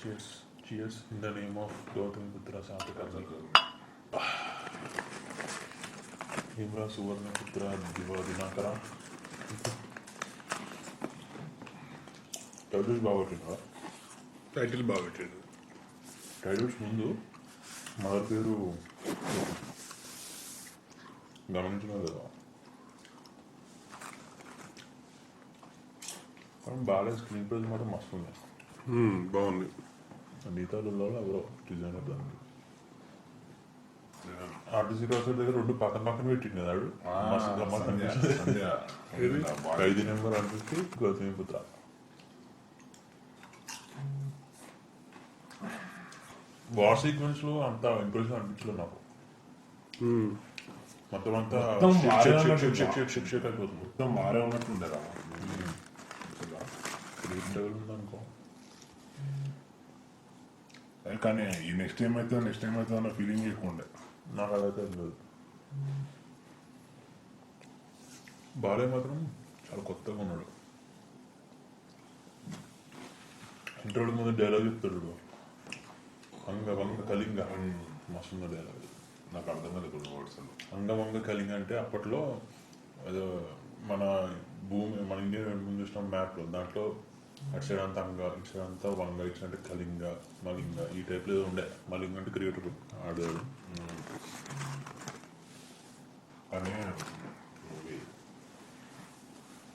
Cheers. Cheers in the name of Gautam Putra Satakami. Himra Suvarna Putra Diva Dinakara. Titles బాగా పెట్టినా title బాగా పెట్టాడు titles ముందు mother పేరు గమనించిన కదా కానీ బాగా స్క్రీన్ ప్లేస్ మాత్రం మస్తు ఉంది మ్మ్, గీతాలలో ఎవరో డిజైనర్ దానికి ఆర్టీసీ క్రాస్ దగ్గర రెండు పక్కన పక్కన పెట్టింది అనిపించింది. ఖైదీ నెంబర్ అనిపిస్తే గౌతమి పుత్ర వార్ సీక్వెన్స్లో అంత ఇంప్రెషన్ అనిపించలేదు నాకు. మొత్తం అంతా మొత్తం షిక్ వారే షిక్ షిక్ ఉన్నట్టు కానీ ఈ నెక్స్ట్ టైం అయితే నెక్స్ట్ టైం అయితే అన్న ఫీలింగ్ ఎక్కువండే నాకు అదైతే లేదు బాలయ్య మాత్రం చాలా కొత్తగా ఉన్నాడు ఇంటర్వ్యూ ముందు డైలాగ్ చెప్తాడు వంగ వంగ కలింగ మస్తు డైలాగ్ నాకు అర్థం కాదు ఇప్పుడు వర్డ్స్ అంగవంగ కలింగ అంటే అప్పట్లో ఏదో మన భూమి మన ఇండియా ముందు చూసిన మ్యాప్లో దాంట్లో అంతా అంగ అంతా వంగ అంటే కలింగ మలింగ ఈ టైప్లో ఏదో ఉండే. మలింగ అంటే క్రియేటర్ ఆడేవాడు కానీ మూవీ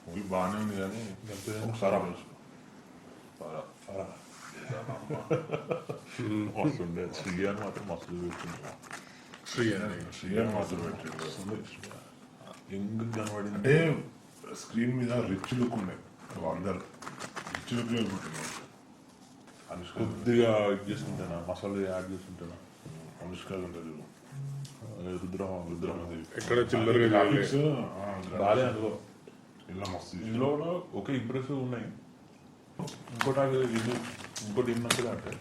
మూవీ బాగానే ఉంది కానీ. ఒకసారి సారా సారా. మస్తు ఉండే. శ్రీయాని మాత్రం మస్తు చూపించింది. శ్రీ అని శ్రీయాన్ మాత్రం పెట్టిండు ఎంగ్ కనబడింది? అంటే స్క్రీన్ మీద రిచ్ లుక్ ఉండే. అందరు రిచ్ లుక్లో పెట్టిండు అనుష్క కొద్దిగా చేసుకుంటానా మసాలా యాడ్ చేసుకుంటానా అనుష్క ఉంటుంది. రుద్ర రుద్రమదేవి ఎక్కడ చిల్లరగా గ్రాఫిక్స్ అందులో. ఇలా మస్తు. ఇందులో కూడా ఒకే ఇంప్రెసివ్ ఉన్నాయి. ఇంకోటి ఇది ఇంకోటి ఏమన్నా అంటే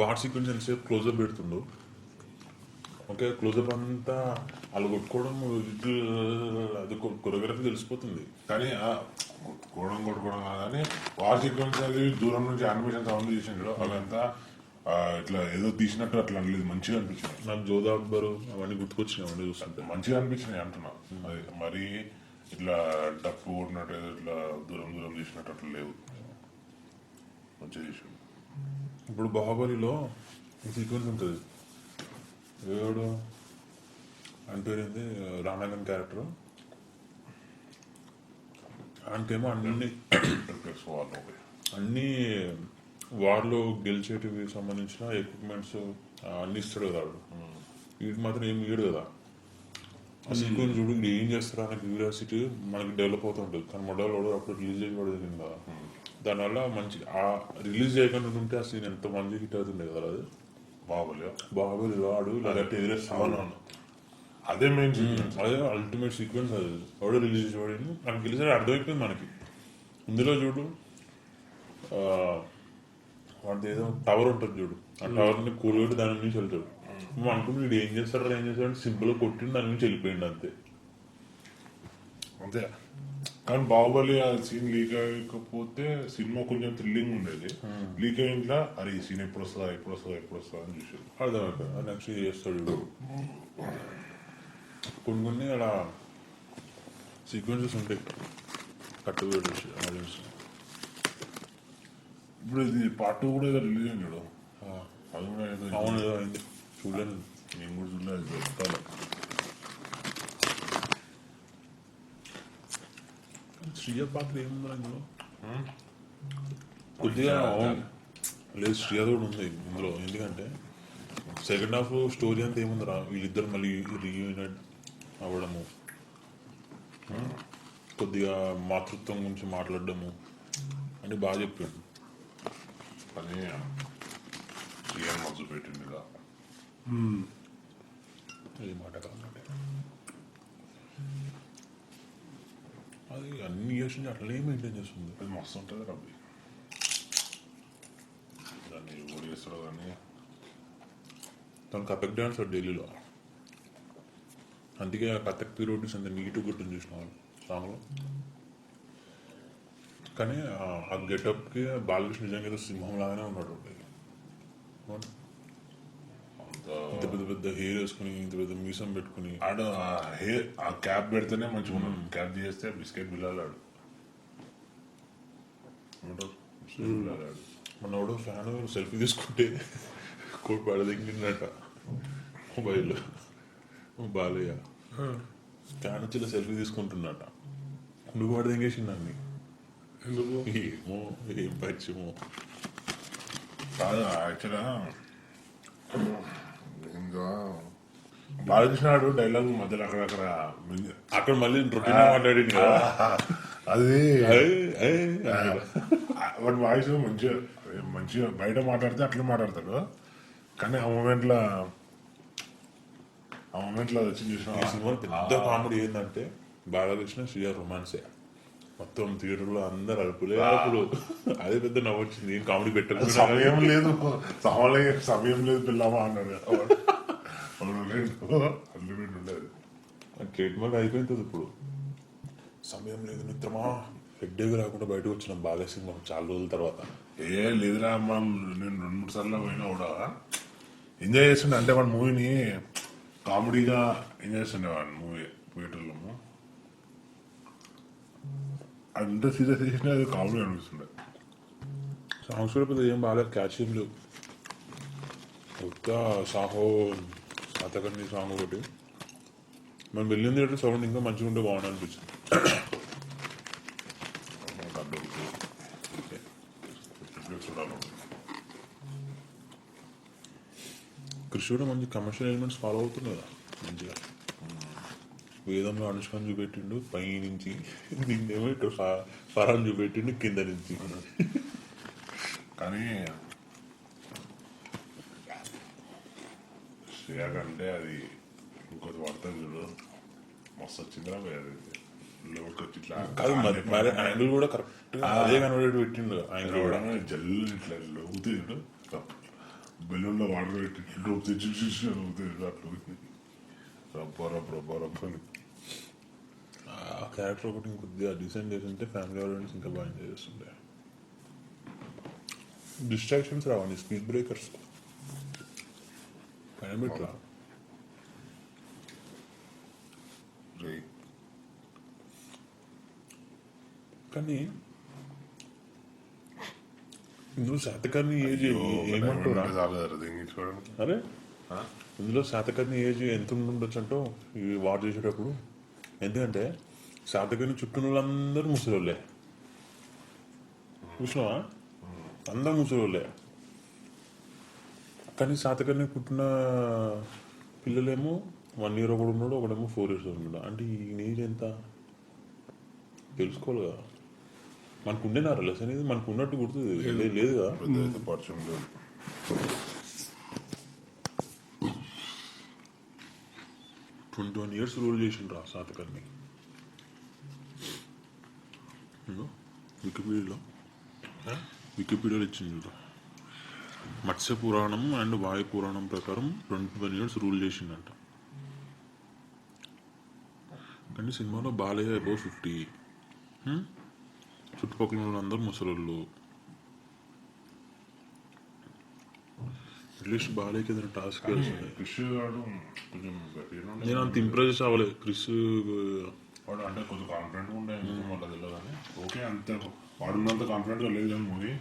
వార్ సీక్వెన్స్ ఎంతసేపు క్లోజప్ పెడుతుండు. ఓకే క్లోజప్ అంతా వాళ్ళు కొట్టుకోవడం అది కొరియోగ్రఫీ తెలిసిపోతుంది. కానీ ఆ కొట్టుకోవడం కాదని వార్ సీక్వెన్స్ అది దూరం నుంచి యానిమేషన్ సౌండ్ చేసిండు అదంతా ఇట్లా ఏదో తీసినట్టు అట్లా అనలేదు. మంచిగా అనిపించింది. నాకు జోదా అక్బర్ అవన్నీ గుర్తుకొచ్చినాయి అవన్నీ చూస్తుంటే. మంచిగా అనిపించినాయి అంటున్నా. అది మరీ ఇట్లా డప్పు కొట్టినట్టు ఏదో ఇట్లా దూరం దూరం తీసినట్టు అట్లా లేవు. మంచిగా చేసిండు. ఇప్పుడు బాహుబలిలో సీక్వెన్స్ ఉంటుంది. ఎవడు పేరు ఏంది? రానాగన్ క్యారెక్టర్ ఆయనకేమో అన్ని రిఫ్లెక్స్ వాళ్ళు ఒకటి. అన్ని వార్లో గెలిచేటివి సంబంధించిన ఎక్విప్మెంట్స్ అన్ని ఇస్తాడు కదా వాడు. వీటి మాత్రం ఏం ఇయ్యడు కదా. ఆ సీక్వెన్స్ చూడు ఏం చేస్తారా అనే క్యూరియాసిటీ మనకి డెవలప్ అవుతుంటుంది కానీ మొడల్ వాడు అప్పుడు రిలీజ్ జరిగింది కదా. దానివల్ల మంచి ఆ రిలీజ్ చేయకుండా ఉంటే ఆ సీన్ ఎంత మంది హిట్ అవుతుండే కదా అది. బాహుబలి. బాహుబలి వాడు ఇలాగట్టే ఎదురేస్తాను అదే మెయిన్ సీక్వెన్స్ అదే అల్టిమేట్ సీక్వెన్స్ అది. ఎవడో రిలీజ్ చేసేవాడు మనకి గెలిచాడు అర్థమైపోయింది మనకి. ఇందులో చూడు ఆ, వాడిది ఏదో టవర్ ఉంటుంది చూడు. ఆ టవర్ని కూలగొట్టి దాని నుంచి వెళ్తాడు. నువ్వు అనుకుంటే వీడు ఏం చేస్తాడు ఏం చేస్తాడు సింపుల్గా కొట్టిండు దాని నుంచి వెళ్ళిపోయిండు అంతే. అంతే. కానీ బాహుబలి ఆ సీన్ లీక్ అయ్యకపోతే సినిమా కొంచెం థ్రిల్లింగ్ ఉండేది. లీక్ అయ్యింట్లా అరే ఈ సీన్ ఎప్పుడు వస్తుందా ఎప్పుడు వస్తుందా ఎప్పుడు వస్తుందా అని చూసేది. అర్థమైపోయింది. నెక్స్ట్ చేస్తాడు వీడు. కొన్ని కొన్ని అలా సీక్వెన్సెస్ ఉంటాయి. కట్టుబడి ఆడియన్స్ ఇప్పుడు ఇది పార్ట్ టూ కూడా ఏదో రిలీజ్ అయింది చూడు. అది కూడా ఏదో అవును ఏదో అయింది. చూడలేదు నేను కూడా చూడలేదు చెప్తాను శ్రీయ పాత్ర ఏముంది ఇందులో? కొద్దిగా అవును. లేదు శ్రీయ కూడా ఉంది ఇందులో. ఎందుకంటే సెకండ్ హాఫ్ స్టోరీ అంతా ఏముందిరా? వీళ్ళిద్దరు మళ్ళీ రీయూనిట్ అవ్వడము? కొద్దిగా మాతృత్వం గురించి మాట్లాడడము అని బాగా చెప్పాడు. కానీ సీఎం మజ్జు పెట్టింది ఏ మాట అది అన్ని ఇయర్స్ నుంచి అట్లనే మెయింటైన్ చేస్తుంది. అది మస్తు ఉంటుంది రబ్బి దాన్ని ఓడి చేస్తాడు కానీ తను కథక్ డాన్స్ ఢిల్లీలో. అందుకే ఆ కథక్ పీరియడ్స్ అంత నీట్గా గుర్తుంది చూసిన వాళ్ళు సాంగ్లో కానీ ఆ- ఆ గెటప్కి బాలకృష్ణ నిజంగా ఏదో సింహం లాగానే ఉన్నాడు. ఇంత పెద్ద పెద్ద హెయిర్ వేసుకుని ఇంత పెద్ద మీసం పెట్టుకుని. ఆడు ఆ హెయిర్ ఆ క్యాప్ పెడితేనే మంచిగా ఉన్నాడు. క్యాప్ తీసేస్తే బిస్కెట్ బిల్లాడు బిల్లాడు మనోడు ఫ్యాన్ సెల్ఫీ తీసుకుంటే కోటి పడదింగినట మొబైల్ బాలయ్య. ఫ్యాన్ వచ్చి సెల్ఫీ తీసుకుంటున్నట. నువ్వు అన్ని ఎందుకు? ఏమో ఏం పరిచయమో. కాదు యాక్చువల్గా ఇంకా బాలకృష్ణాడు డైలాగ్ మధ్యలో అక్కడక్కడ అక్కడ మళ్ళీ రొటీన్ మాట్లాడింది కదా. అది. వాడి వాయిస్ మంచిగా మంచిగా బయట మాట్లాడితే అట్లా మాట్లాడతాడు. కానీ ఆ మూమెంట్లో ఆ మూమెంట్లో వచ్చి ఈ చూసిన సినిమా పెద్ద కామెడీ ఏంటంటే బాలకృష్ణ శ్రీయ రొమాన్సే మొత్తం థియేటర్లో అందరు అరుపులే అరుపులు. అదే పెద్ద నవ్వు వచ్చింది ఏం కామెడీ పెట్టకుండా సమయం లేదు. సమయం సమయం లేదు పిల్లమా అన్నాడు. అన్లిమిట్ ఉండేది. ట్రేడ్ మార్క్ అయిపోయింది ఇప్పుడు. సమయం లేదు మిత్రమా. హెడ్ఏక్ రాకుండా బయటకు వచ్చిన సినిమా చాలా రోజుల తర్వాత. ఏ లేదురా మనం నేను రెండు మూడు సార్లు పోయినా కూడా. ఎంజాయ్ చేస్తుండే. అంటే మన మూవీని కామెడీగా ఎంజాయ్ చేస్తుండే మూవీ థియేటర్లో అంత సీరియస్ చేసినా అది కామెడీ అనిపిస్తుండే. సాంగ్స్ కూడా పెద్ద ఏం బాగా క్యాచింగ్ కొత్త లేవు. ఒక్క సాహో శాతకర్ణి సాంగ్ ఒకటి. మనం వెళ్ళిన థియేటర్ సౌండ్ ఇంకా మంచిగా ఉంటే బాగుంది అనిపించింది. కృష్ణుడు మంచి కమర్షియల్ ఎలిమెంట్స్ ఫాలో అవుతుంది కదా మంచిగా. వేదంలో అనుష్కాన్ చూపెట్టిండు పై నుంచి దీన్నేమో ఫా- ఫరాన్ చూపెట్టిండు కింద నుంచి. కానీ శ్రేయా కంటే అది ఇంకోటి వాడతాను చూడు. మస్తు వచ్చిందిరా అది. కాదు మరి మరి యాంగిల్ కూడా కరెక్ట్ అదే కనబడేట్టు పెట్టిండు. యాంగిల్ కూడా జల్లు ఇట్లా లోగుతుంది చూడు బెలూన్లో వాటర్ పెట్టి ఇట్లా లోగుతుంది చూసి చూసి లోగుతుంది చూడు అట్లా ఊగుతుంది. రబ్బ రబ్బ రబ్బ రబ్బ అని. ఆ క్యారెక్టర్ ఒకటి ఇంకొద్దిగా డిసైన్ చేసి ఉంటే ఫ్యామిలీ ఆడియన్స్ ఇంకా బాగా ఎంజాయ్ చేస్తుండే డిస్ట్రాక్షన్స్ రావండి స్పీడ్ బ్రేకర్స్ రేయ్. కానీ ఇందులో శాతకర్ణి ఏజ్ ఏమంటారా. అరే? ఇందులో శాతకర్ణి ఏజ్ ఎంత ఉండొచ్చు అంటో ఈ వార్ చేసేటప్పుడు? ఎందుకంటే శాతకర్ణి చుట్టూ వాళ్ళందరూ ముసలోళ్ళే. చూసినావా? అందరూ ముసలోళ్ళే. కానీ శాతకర్ణి పుట్టిన పిల్లలేమో వన్ ఇయర్ ఒకడు ఉన్నాడు ఒకడేమో ఫోర్ ఇయర్స్ ఉన్నాడు. అంటే ఈ ఏజ్ ఎంత? తెలుసుకోవాలి కదా. మనకు ఉండేనా రిలేషన్ ఇది మనకు ఉన్నట్టు గుర్తు లేదు. కదా? పరిచయం లేదు. ట్వంటీ వన్ ఇయర్స్ రూల్ చేసిండ్రు ఆ ఇదిగో, వికీపీడియాలో. వికీపీడియాలో ఇచ్చింది చూడు. మత్స్య పురాణం అండ్ వాయు పురాణం ప్రకారం ట్వంటీ వన్ ఇయర్స్ రూల్ చేసిండంట. కానీ సినిమాలో బాలయ్య అబౌవ్ ఫిఫ్టీ చుట్టుపక్కల వాళ్ళందరూ ముసలోళ్ళు. అట్లీస్ట్ బాలయ్యకి ఏదైనా టాస్క్ ఫిష్ గాడు కొంచెం. నేను అంత ఇంప్రెస్ అవ్వలేదు క్రిస్ వాడు అంటే కొంచెం కాన్ఫిడెంట్ ఉండే వాళ్ళ తెలియదు కానీ. ఓకే అంత. వాడున్నంత కాన్ఫిడెంట్గా లేదు కానీ మూవీ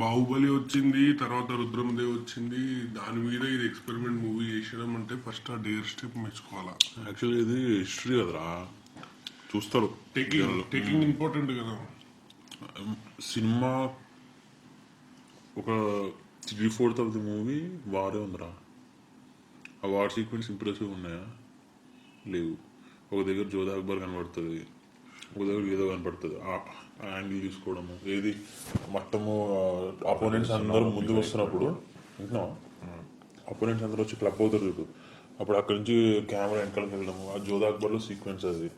బాహుబలి వచ్చింది తర్వాత రుద్రమదేవ్ వచ్చింది. దాని మీద ఇది ఎక్స్పెరిమెంట్ మూవీ చేసడం అంటే ఫస్ట్ ఆ డేర్ స్టెప్ మెచ్చుకోవాలా. యాక్చువల్లీ ఇది హిస్టరీ కదరా. చూస్తారు. టేకింగ్ టేకింగ్ ఇంపార్టెంట్ కదా. సినిమా ఒక three fourth of the movie వారే ఉందిరా. ఆ వార్ సీక్వెన్స్ ఇంప్రెసివ్ ఉన్నాయా? లేవు. ఒక దగ్గర జోధా అక్బర్ కనబడుతుంది. ఒక దగ్గర ఏదో కనపడుతుంది ఆ యాంగిల్ తీసుకోవడము ఏది? మొత్తము అపోనెంట్స్ అందరూ ముందు వస్తున్నప్పుడు. వింటున్నావా? అపోనెంట్స్ అందరూ వచ్చి క్లబ్ అవుతారు చూడు. అప్పుడు అక్కడి నుంచి కెమెరా వెనకాలకి వెళ్ళడము. ఆ జోధా అక్బర్లో సీక్వెన్స్ అది.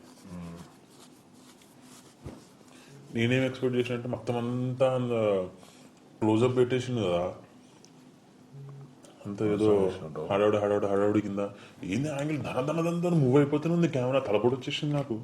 నేనేం ఎక్స్పెక్ట్ చేసిన అంటే మొత్తం అంతా క్లోజప్ పెట్టేసింది కదా. అంత ఏదో హడావుడి హడావుడి హడావుడి కింద. ఏంది యాంగిల్ ధన ధన ధన ధన మూవ్ అయిపోతూనే ఉంది. కెమెరా తలపొడి వచ్చేసింది నాకు.